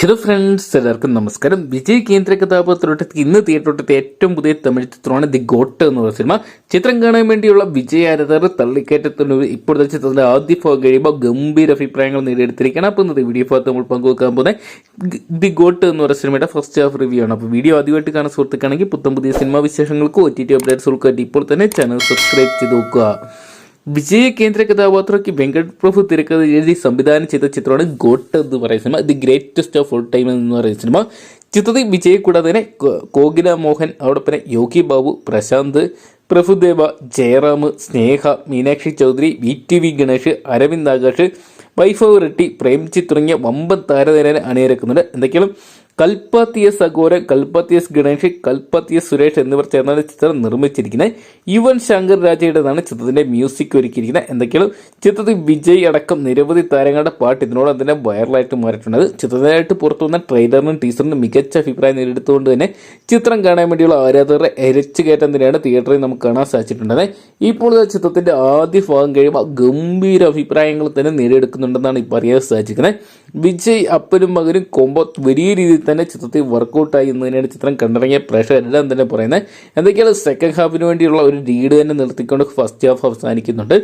Hello friends എല്ലാവർക്കും നമസ്കാരം. വിജയ് കേന്ദ്ര കഥാപാത്രത്തിൽ ഇന്ന് തിയേറ്ററിലെ ഏറ്റവും പുതിയ തമിഴ് ചിത്രമാണ് ദി ഗോട്ട് എന്ന് പറയുന്ന സിനിമ. ചിത്രം കാണാൻ വേണ്ടിയുള്ള വിജയ് ആരാധകർ തള്ളിക്കയറ്റത്തിന് ഇപ്പോഴത്തെ ചിത്രത്തിന്റെ ആദ്യ ഭാഗം കഴിയുമ്പോൾ ഗംഭീര അഭിപ്രായങ്ങൾ നേടിയെടുത്തിരിക്കുകയാണ്. അപ്പോൾ ഇന്നത്തെ വീഡിയോ ഭാഗത്ത് നമ്മൾ പങ്കുവെക്കാൻ പോകുന്നത് ദി ഗോട്ട് എന്ന് പറയുന്ന സിനിമയുടെ ഫസ്റ്റ് ഹാഫ് റിവ്യൂ ആണ്. അപ്പോൾ വീഡിയോ ആദ്യമായിട്ട് കാണാൻ സുഹൃത്തുക്കാണെങ്കിൽ പുത്തം പുതിയ സിനിമാ വിശേഷങ്ങൾക്കും ഒ ടി ടി അപ്ഡേറ്റ്സുകൾക്കും ഇപ്പോൾ തന്നെ ചാനൽ സബ്സ്ക്രൈബ് ചെയ്ത് നോക്കുക. വിജയ കേന്ദ്ര കഥാപാത്രമൊക്കെ വെങ്കട് പ്രഭു തിരക്കഥ എഴുതി സംവിധാനം ചെയ്ത ചിത്രമാണ് ഗോട്ട് എന്ന് പറയുന്ന cinema. The greatest of all time എന്ന് പറയുന്ന സിനിമ. ചിത്രത്തിൽ വിജയ് കൂടാതെ തന്നെ കോകില മോഹൻ അതോടൊപ്പം Yogi Babu Prashanth Prabhudeva Jayaram Sneha Meenakshi Chaudhary V T V Ganesh Aravind Akash Vaibhav Reddy Premjith തുടങ്ങിയ വമ്പൻ താരനിരനെ അണിയിറക്കുന്നുണ്ട് എന്തൊക്കെയാണ്? കൽപ്പാത്തിയസ് അഗോര കൽപ്പത്തിയസ് ഗണേഷ് കൽപ്പത്തിയസ് സുരേഷ് എന്നിവർ ചേർന്നാണ് ചിത്രം നിർമ്മിച്ചിരിക്കുന്നത്. യുവൻ ശങ്കർ രാജയുടേതാണ് ചിത്രത്തിന്റെ മ്യൂസിക് ഒരുക്കിയിരിക്കുന്നത്. എന്തൊക്കെയാണ്? ചിത്രത്തിൽ വിജയ് അടക്കം നിരവധി താരങ്ങളുടെ പാട്ട് ഇതിനോടൊപ്പം തന്നെ വൈറലായിട്ട് മാറിയിട്ടുണ്ട്. ചിത്രത്തിനായിട്ട് പുറത്തു വന്ന ട്രെയിലറിനും ടീസറിനും മികച്ച അഭിപ്രായം നേടിയെടുത്തുകൊണ്ട് തന്നെ ചിത്രം കാണാൻ വേണ്ടിയുള്ള ആരാധകരെ എരച്ചു കയറ്റം തന്നെയാണ് തിയേറ്ററിൽ നമുക്ക് കാണാൻ സാധിച്ചിട്ടുണ്ടത് ഇപ്പോൾ ചിത്രത്തിന്റെ ആദ്യ ഭാഗം കഴിയുമ്പോൾ ഗംഭീര അഭിപ്രായങ്ങൾ തന്നെ നേടിയെടുക്കുന്നുണ്ടെന്നാണ് ഇപ്പോൾ അറിയാൻ സാധിച്ചിരിക്കുന്നത് വിജയ് അപ്പനും മകനും കൊമ്പോ വലിയ രീതിയിൽ തന്നെ ചിത്രത്തിൽ വർക്കൗട്ടായി എന്ന് തന്നെയാണ് ചിത്രം കണ്ടിറങ്ങിയ പ്രേക്ഷകരെല്ലാം തന്നെ പറയുന്നത്. എന്തൊക്കെയാണ് സെക്കൻഡ് ഹാഫിന് വേണ്ടിയുള്ള ഒരു ലീഡ് തന്നെ നിർത്തിക്കൊണ്ട് ഫസ്റ്റ് ഹാഫ് അവസാനിക്കുന്നുണ്ട്.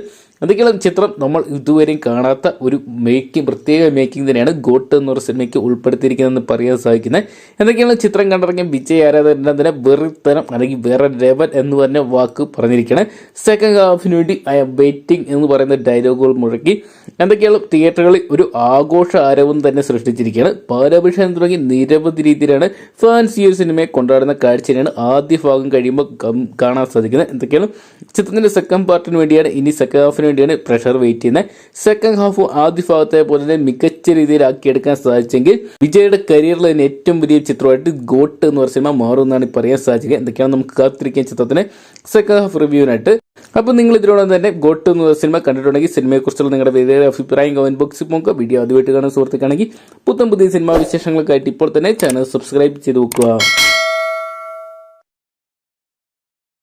എന്തൊക്കെയാണ് ചിത്രം? നമ്മൾ ഇതുവരെയും കാണാത്ത ഒരു മേക്കിംഗ് പ്രത്യേക മേക്കിംഗ് തന്നെയാണ് ഗോട്ട് എന്നൊരു സിനിമയ്ക്ക് ഉൾപ്പെടുത്തിയിരിക്കുന്നതെന്ന് പറയാൻ സാധിക്കുന്നത്. എന്തൊക്കെയാണ് ചിത്രം കണ്ടിറങ്ങിയ വിജയ് ആരാധകന്റെ തന്നെ വെറിത്തനം അല്ലെങ്കിൽ വേറെ ലെവൽ എന്ന് പറഞ്ഞ വാക്ക് പറഞ്ഞിരിക്കുകയാണ്. സെക്കൻഡ് ഹാഫിന് വേണ്ടി ഐ എം വെയിറ്റിംഗ് എന്ന് പറയുന്ന ഡയലോഗുകൾ മുഴക്കി എന്തൊക്കെയാണ് തിയേറ്ററുകളിൽ ഒരു ആഘോഷ ആരവം തന്നെ സൃഷ്ടിച്ചിരിക്കുകയാണ്. പാലാഭിഷേകം തുടങ്ങി നിരവധി രീതിയിലാണ് ഫാൻസ് ഈ ഒരു സിനിമയെ കൊണ്ടാടുന്ന കാഴ്ചയാണ് ആദ്യ ഭാഗം കഴിയുമ്പോൾ കാണാൻ സാധിക്കുന്നത്. എന്തൊക്കെയാണ്? ചിത്രത്തിന്റെ സെക്കൻഡ് പാർട്ടിന് വേണ്ടിയാണ് ഇനി സെക്കൻഡ് ഹാഫിന് വേണ്ടിയാണ് പ്രഷർ വെയിറ്റ് ചെയ്യുന്നത്. സെക്കൻഡ് ഹാഫ് ആദ്യ ഭാഗത്തെ പോലെ തന്നെ മികച്ച രീതിയിൽ ആക്കിയെടുക്കാൻ സാധിച്ചെങ്കിൽ വിജയുടെ കരിയറിൽ തന്നെ ഏറ്റവും വലിയ ചിത്രമായിട്ട് ഗോട്ട് എന്ന് പറയുന്ന സിനിമ മാറുമെന്നാണ് പറയാൻ സാധിക്കുക എന്തൊക്കെയാണ് നമുക്ക് കാത്തിരിക്കാൻ ചിത്രത്തിന്? സെക്കൻഡ് ഹാഫ് റിവ്യൂവിനായിട്ട് അപ്പോൾ നിങ്ങൾ ഇതിനോടൊപ്പം തന്നെ ഗോട്ട് എന്ന് സിനിമ കണ്ടിട്ടുണ്ടെങ്കിൽ സിനിമയെക്കുറിച്ചുള്ള നിങ്ങളുടെ വലിയ അഭിപ്രായം കമന്റ് ബോക്സിൽ പോകുക വീഡിയോ ആദ്യമായിട്ട് കാണാൻ സുഹൃത്തുക്കാണെങ്കിൽ പുത്തൻ പുതിയ സിനിമാ വിശേഷങ്ങൾക്കായിട്ട് ഇപ്പോൾ തന്നെ ചാനൽ സബ്സ്ക്രൈബ് ചെയ്ത് വെക്കുക.